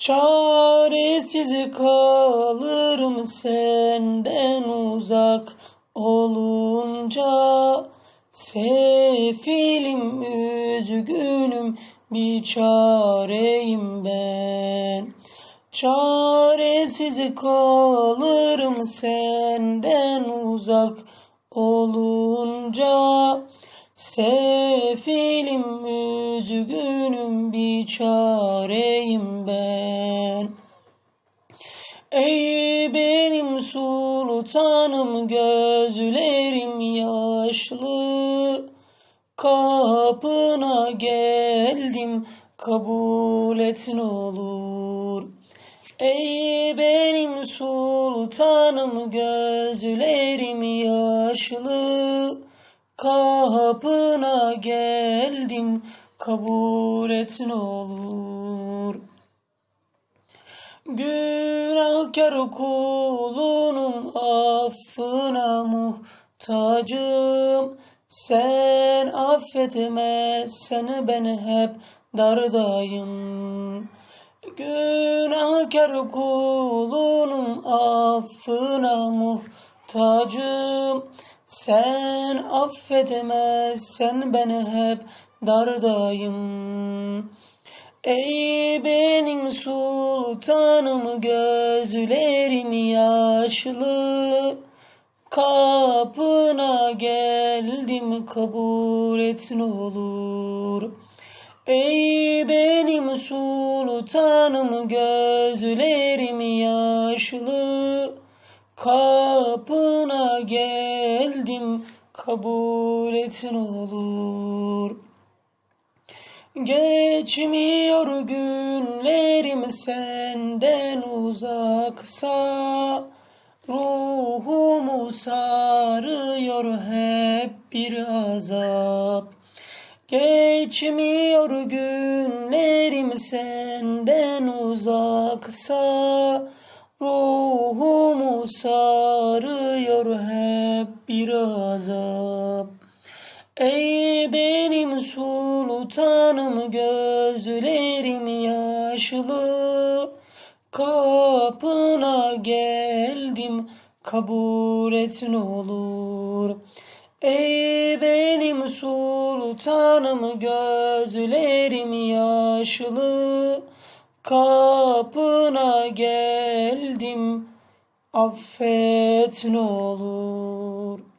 Çaresiz kalırım senden uzak olunca. Sefilim üzgünüm bir çareyim ben. Çaresiz kalırım senden uzak olunca. Sefilim üzgünüm bir çareyim ben Ey benim sultanım gözlerim yaşlı. Kapına geldim kabul et ne olur. Ey benim sultanım gözlerim yaşlı. Kapına geldim kabul et ne olur Günahkar kulunum affına muhtacım. Sen affetmezsen ben hep dardayım. Günahkar kulunum affına muhtacım. Sen affetmezsen ben hep dardayım Ey benim sultanım gözlerim yaşlı Kapına geldim kabul et ne olur. Ey benim sultanım gözlerim yaşlı Kapına geldim kabul et ne olur Geçmiyor günlerim senden uzaksa Ruhumu sarıyor hep bir azap. Geçmiyor günlerim senden uzaksa Ruhumu sarıyor hep bir azap. Ey benim sultanım gözlerim yaşlı. Kapına geldim kabul et ne olur. Ey benim sultanım gözlerim yaşlı. Kapına geldim affet ne olur